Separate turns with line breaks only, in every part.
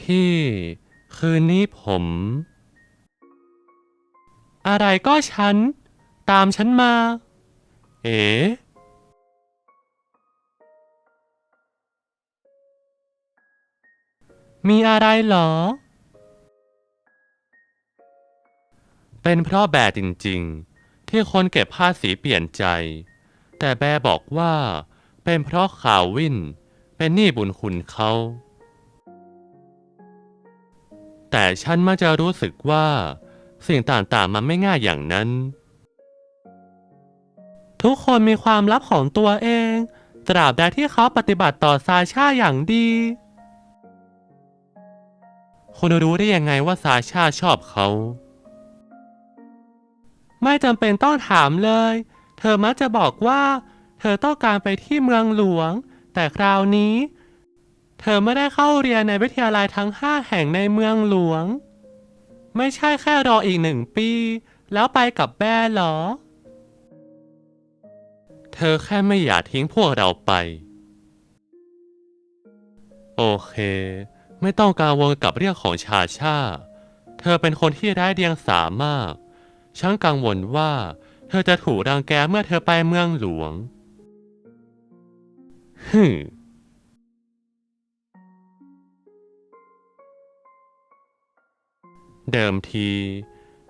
พี่ คืนนี้ผม อะไรก็ฉัน ตามฉันมา เอ๋มีอะไรเหรอ เป็นเพราะแบร์จริงๆ ที่คนเก็บภาษีเปลี่ยนใจ แต่แบร์บอกว่า เป็นเพราะข่าววิน เป็นหนี้บุญคุณเขา แต่ฉันมักจะรู้สึกว่า สิ่งต่างๆมันไม่ง่ายอย่างนั้น ทุกคนมีความลับของตัวเอง ตราบใดที่เขาปฏิบัติต่อซาชาอย่างดี คุณรู้ได้ยังไงว่าซาชาชอบเขา ไม่จำเป็นต้องถามเลย เธอมักจะบอกว่า เธอต้องการไปที่เมืองหลวง แต่คราวนี้ เธอไม่ได้เข้าเรียนในวิทยาลัยทั้งห้าแห่งในเมืองหลวง ไม่ใช่แค่รออีกหนึ่งปี แล้วไปกับแบ้เหรอ เธอแค่ไม่อยากทิ้งพวกเราไป โอเค ไม่ต้องกังวลกับเรื่องของชาชา เธอเป็นคนที่ไร้เดียงสามาก ฉันกังวลว่า เธอจะถูกรังแกเมื่อเธอไปเมืองหลวงฮึเดิมที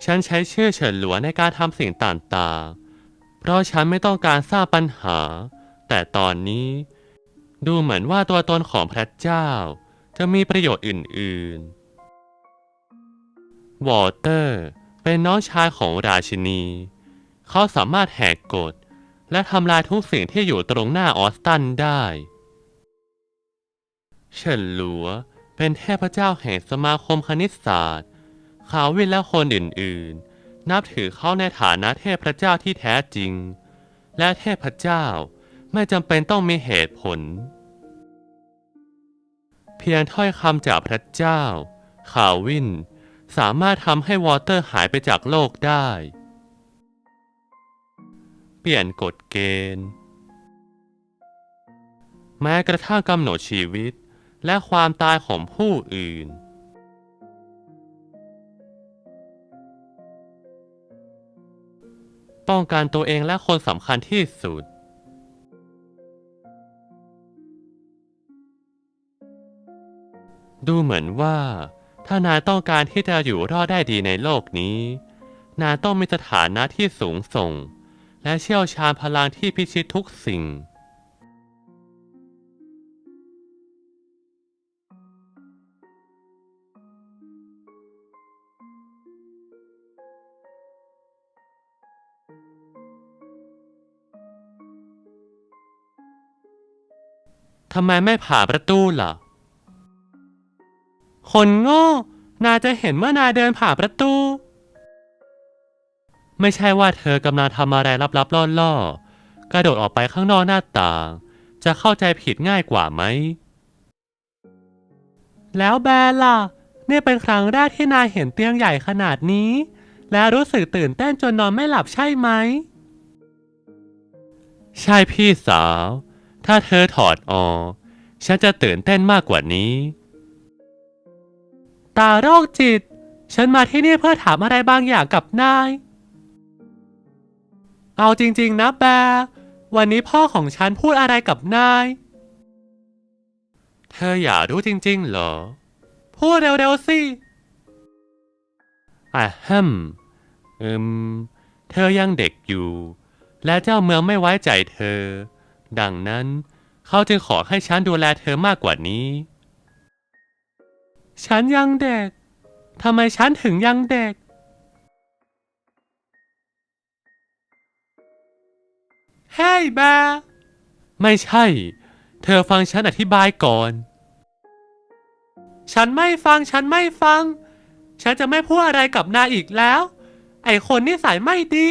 ฉันใช้ชื่อเฉินหลวนในการทำสิ่งต่างๆ เพราะฉันไม่ต้องการสร้างปัญหา แต่ตอนนี้ ดูเหมือนว่าตัวตนของพระเจ้า จะมีประโยชน์อื่นๆ วอเตอร์ เป็นน้องชายของราชินี เขาสามารถแหกกฎ และทำลายทุกสิ่งที่อยู่ตรงหน้าออสตันได้เฉินหลัวเป็นเทพเจ้าแห่งสมาคมคณิตศาสตร์ขาววินและคนอื่นๆ นับถือเขาในฐานะเทพเจ้าที่แท้จริง และเทพเจ้าไม่จำเป็นต้องมีเหตุผล เพียงถ้อยคำจากพระเจ้า ข่าววิน สามารถทำให้วอเตอร์หายไปจากโลกได้ เปลี่ยนกฎเกณฑ์ แม้กระทั่งกำหนดชีวิตและความตายของผู้อื่น ป้องกันตัวเองและคนสำคัญที่สุด ดูเหมือนว่า ถ้านายต้องการที่จะอยู่รอดได้ดีในโลกนี้ นายต้องมีสถานะที่สูงส่ง และเชี่ยวชาญพลังที่พิชิตทุกสิ่ง ทำไมไม่ผ่าประตูล่ะ คนโง่ นายจะเห็นเมื่อนายเดินผ่านประตู ไม่ใช่ว่าเธอกำลังทำอะไรลับๆล่อๆ กระโดดออกไปข้างนอกหน้าต่าง จะเข้าใจผิดง่ายกว่าไหม แล้วแบร์ล่ะ นี่เป็นครั้งแรกที่นายเห็นเตียงใหญ่ขนาดนี้ และรู้สึกตื่นเต้นจนนอนไม่หลับใช่ไหม ใช่พี่สาว ถ้าเธอถอดออกฉันจะตื่นเต้นมากกว่านี้ ตาโรคจิต ฉันมาที่นี่เพื่อถามอะไรบางอย่างกับนาย เอาจริงๆนะแบร์วันนี้พ่อของฉันพูดอะไรกับนาย เธออยากรู้จริงๆเหรอ พูดเร็วๆสิอะฮัมอืม เธอยังเด็กอยู่ และเจ้าเมืองไม่ไว้ใจเธอ ดังนั้น เขาจึงขอให้ฉันดูแลเธอมากกว่านี้ ฉันยังเด็ก ทำไมฉันถึงยังเด็ก เฮ้ยแบร์ไม่ใช่ เธอฟังฉันอธิบายก่อน ฉันไม่ฟัง ฉันไม่ฟัง ฉันจะไม่พูดอะไรกับนายอีกแล้ว ไอคนนิสัยไม่ดี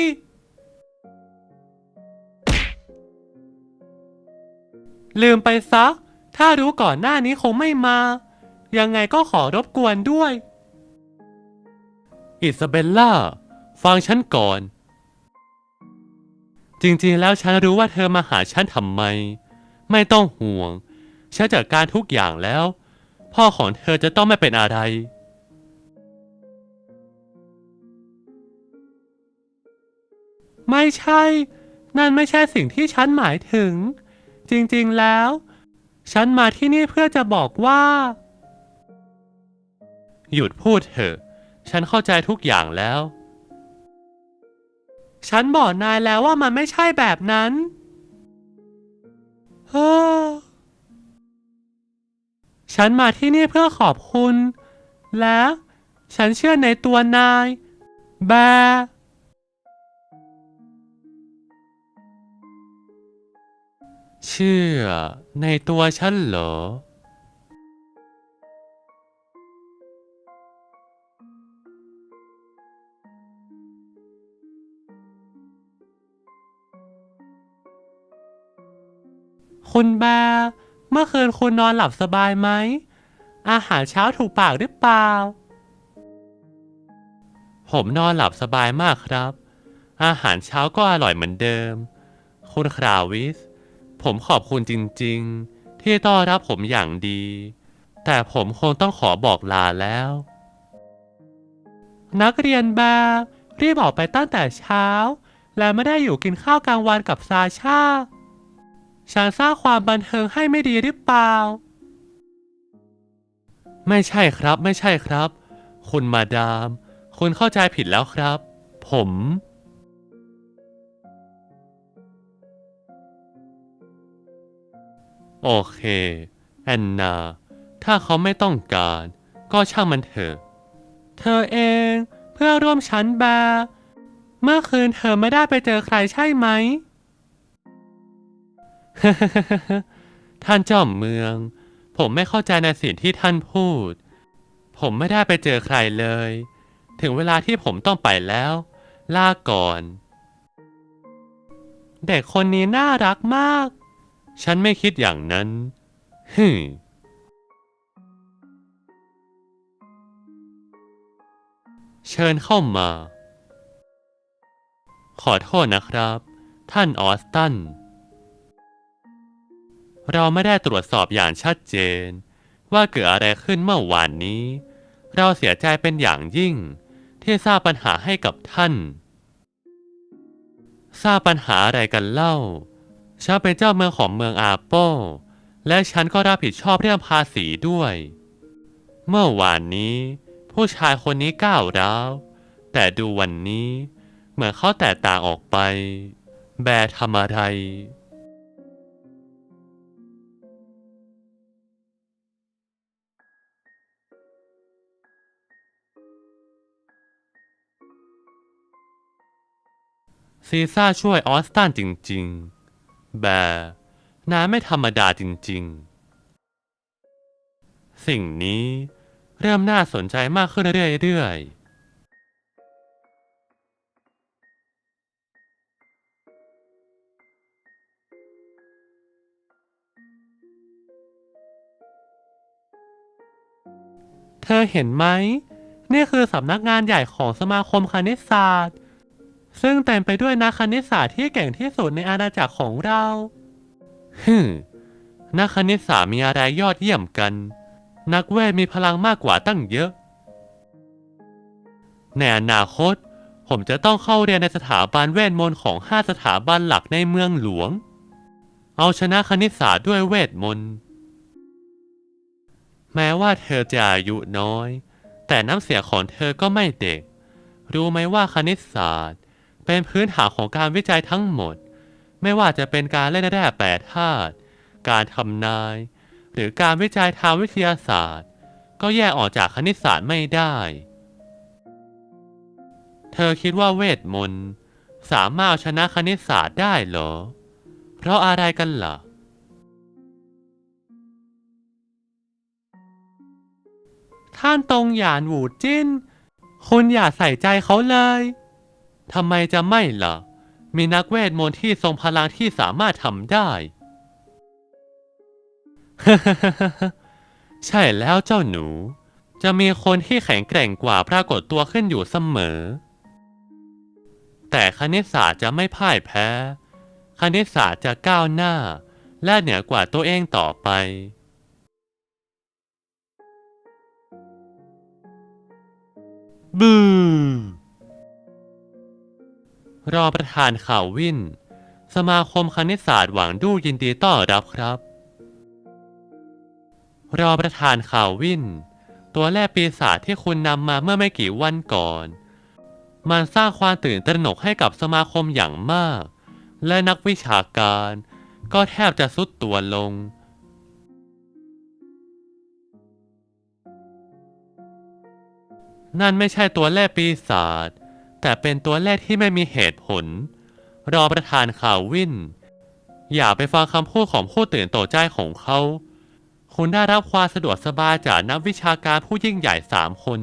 ลืมไปซะ ถ้ารู้ก่อนหน้านี้คงไม่มา ยังไงก็ขอรบกวนด้วย อิซาเบลล่า ฟังฉันก่อน จริงๆแล้วฉันรู้ว่าเธอมาหาฉันทำไม ไม่ต้องห่วง ฉันจัดการทุกอย่างแล้ว พ่อของเธอจะต้องไม่เป็นอะไร ไม่ใช่ นั่นไม่ใช่สิ่งที่ฉันหมายถึง จริงๆแล้ว ฉันมาที่นี่เพื่อจะบอกว่า หยุดพูดเถอะ ฉันเข้าใจทุกอย่างแล้ว ฉันบอกนายแล้วว่ามันไม่ใช่แบบนั้นเฮ้อฉันมาที่นี่เพื่อขอบคุณ และฉันเชื่อในตัวนาย แบร์เชื่อในตัวฉันเหรอ คุณแบร์เมื่อคืนคุณนอนหลับสบายไหม อาหารเช้าถูกปากหรือเปล่า ผมนอนหลับสบายมากครับ อาหารเช้าก็อร่อยเหมือนเดิม คุณคราวิส ผมขอบคุณจริงๆ ที่ต้อนรับผมอย่างดี แต่ผมคงต้องขอบอกลาแล้ว นักเรียนแบร์รีบออกไปตั้งแต่เช้า และไม่ได้อยู่กินข้าวกลางวันกับซาชา ฉันสร้างความบันเทิงให้ไม่ดีหรือเปล่า ไม่ใช่ครับไม่ใช่ครับ คุณมาดาม คุณเข้าใจผิดแล้วครับ ผม โอเค แอนนา ถ้าเขาไม่ต้องการ ก็ช่างมันเถอะ เธอเองเพื่อร่วมชั้นแบร์เมื่อคืนเธอไม่ได้ไปเจอใครใช่ไหม ท่านเจ้าเมือง ผมไม่เข้าใจในสิ่งที่ท่านพูด ผมไม่ได้ไปเจอใครเลย ถึงเวลาที่ผมต้องไปแล้ว ลาก่อน เด็กคนนี้น่ารักมาก ฉันไม่คิดอย่างนั้นฮึเชิญเข้ามา ขอโทษนะครับ ท่านออสตัน เราไม่ได้ตรวจสอบอย่างชัดเจน ว่าเกิดอะไรขึ้นเมื่อวานนี้ เราเสียใจเป็นอย่างยิ่ง ที่ทราบปัญหาให้กับท่าน ทราบปัญหาอะไรกันเล่า ฉันเป็นเจ้าเมืองของเมืองอาโป และฉันก็รับผิดชอบเรื่องภาษีด้วย เมื่อวานนี้ ผู้ชายคนนี้ก้าวร้าว แต่ดูวันนี้ เหมือนเขาแตกต่างออกไป แบทำอะไร ซีซ่าช่วยออสตันจริง ๆ แบร์น้าไม่ธรรมดาจริง ๆ สิ่งนี้เริ่มน่าสนใจมากขึ้นเรื่อยๆเธอเห็นไหม นี่คือสำนักงานใหญ่ของสมาคมคณิตศาสตร์ ซึ่งเต็มไปด้วยนักคณิตศาสตร์ที่เก่งที่สุดในอาณาจักรของเราฮึมนักคณิตศาสตร์มีอะไรยอดเยี่ยมกัน นักเวทมีพลังมากกว่าตั้งเยอะ ในอนาคต ผมจะต้องเข้าเรียนในสถาบันเวทมนต์ของห้าสถาบันหลักในเมืองหลวง เอาชนะคณิตศาสตร์ด้วยเวทมนต์ แม้ว่าเธอจะอายุน้อย แต่น้ำเสียงของเธอก็ไม่เด็ก รู้ไหมว่าคณิตศาสตร์ เป็นพื้นฐานของการวิจัยทั้งหมด ไม่ว่าจะเป็นการเล่นแร่แปรธาตุการทำนาย หรือการวิจัยทางวิทยาศาสตร์ ก็แยกออกจากคณิตศาสตร์ไม่ได้ เธอคิดว่าเวทมนต์สามารถชนะคณิตศาสตร์ได้เหรอ เพราะอะไรกันล่ะ ท่านตรงหยานหูจิ้น คุณอย่าใส่ใจเขาเลย ทำไมจะไม่ล่ะ มีนักเวทมนต์ที่ทรงพลังที่สามารถทำได้ ใช่แล้วเจ้าหนูจจะมีคนที่แข็งแกร่งกว่าปรากฏตัวขึ้นอยู่เสมอ แต่คณิตศาสตร์จะไม่พ่ายแพ้ คณิตศาสตร์จะก้าวหน้า และเหนือกว่าตัวเองต่อไปบู รอประธานข่าววิน สมาคมคณิตศาสตร์หวังดูยินดีต้อนรับครับ รอประธานข่าววิน ตัวแรกปีศาจที่คุณนำมาเมื่อไม่กี่วันก่อน มันสร้างความตื่นตระหนกให้กับสมาคมอย่างมาก และนักวิชาการก็แทบจะสุดตัวลงนั่นไม่ใช่ตัวแรกปีศาจ แต่เป็นตัวแรกที่ไม่มีเหตุผล รอประธานข่าววิน อย่าไปฟังคำพูดของผู้ตื่นตใจของเขา คุณได้รับความสะดวกสบายจากนักวิชาการผู้ยิ่งใหญ่สามคน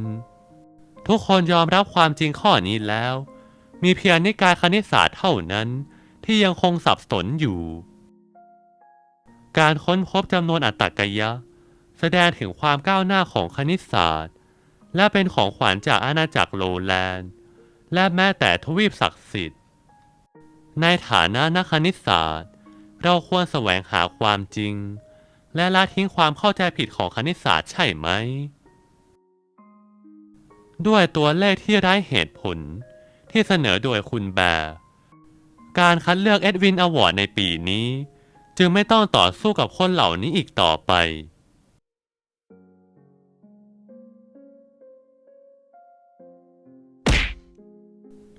ทุกคนยอมรับความจริงข้อนี้แล้ว มีเพียงนิกายคณิตศาสตร์เท่านั้น ที่ยังคงสับสนอยู่ การค้นพบจำนวนอัตตกยะ แสดงถึงความก้าวหน้าของคณิตศาสตร์ และเป็นของขวัญจากอาณาจักรโลแลนด์ และแม้แต่ทวีปศักดิ์สิทธิ์ ในฐานะนักคณิตศาสตร์ เราควรแสวงหาความจริง และละทิ้งความเข้าใจผิดของคณิตศาสตร์ใช่ไหม ด้วยตัวเลขที่ไร้เหตุผลที่เสนอโดยคุณแบร์การคัดเลือกเอ็ดวินอวอร์ดในปีนี้ จึงไม่ต้องต่อสู้กับคนเหล่านี้อีกต่อไป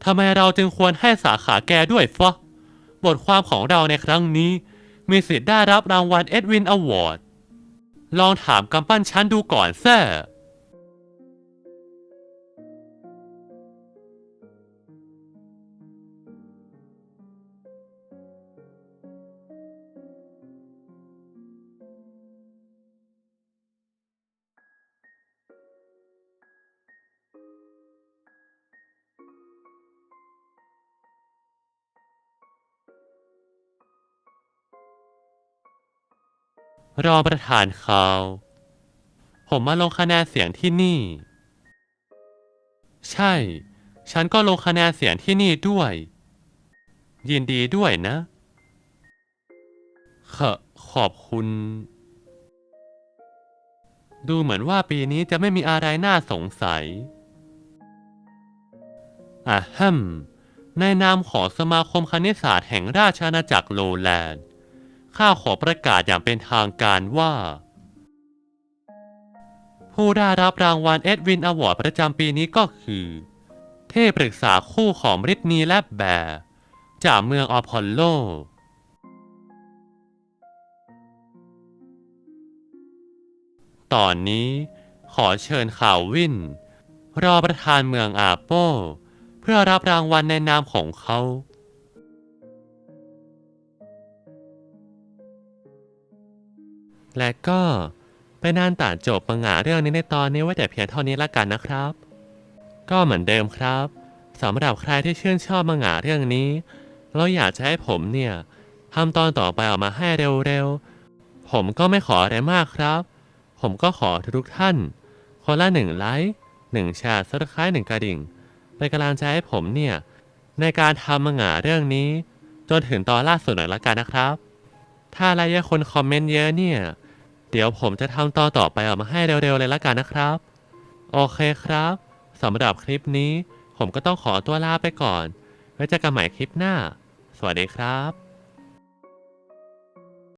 ทำไมเราจึงควรให้สาขาแกด้วยฟะบทความของเราในครั้งนี้ มีสิทธิ์ได้รับรางวัลเอ็ดวินอวอร์ด ลองถามกำปั้นชั้นดูก่อนแซ่ รอประธานเขาผมมาลงคะแนนเสียงที่นี่ ใช่ ฉันก็ลงคะแนนเสียงที่นี่ด้วย ยินดีด้วยนะขอขอบคุณ ดูเหมือนว่าปีนี้จะไม่มีอะไรน่าสงสัยอะฮัมในนามของสมาคมคณิตศาสตร์แห่งราชอาณาจักรโลแลนด์ ข้าขอประกาศอย่างเป็นทางการว่า ผู้ได้รับรางวัลเอ็ดวินอวอร์ดประจำปีนี้ก็คือ เทพปรึกษาคู่ของบริตนีและแบร์จากเมืองอพอลโล ตอนนี้ขอเชิญข่าววิน รอประธานเมืองอาโป เพื่อรับรางวัลในนามของเขา และก็เป็นอันตัดจบปังหาเรื่องนี้ในตอนนี้ไว้แต่เพียงเท่านี้ละกันนะครับ ก็เหมือนเดิมครับสำหรับใครที่ชื่นชอบมังงะเรื่องนี้แล้วอยากจะให้ผมเนี่ยทำตอนต่อไปออกมาให้เร็วๆ ผมก็ไม่ขออะไรมากครับ ผมก็ขอทุกท่าน คนละหนึ่งไลค์หนึ่งแชร์ซับสไครต์หนึ่งกระดิ่งเป็นกำลังใจให้ผมเนี่ยในการทำมังงะเรื่องนี้ จนถึงตอนล่าสุดหน่อยละกันนะครับ ถ้าอะไรเยอะคนคอมเมนต์เยอะเนี่ย เดี๋ยวผมจะทำตอนต่อไปออกมาให้เร็วๆเลยละกันนะครับ โอเคครับสำหรับคลิปนี้ ผมก็ต้องขอตัวลาไปก่อน ไว้เจอกันใหม่คลิปหน้า สวัสดีครับ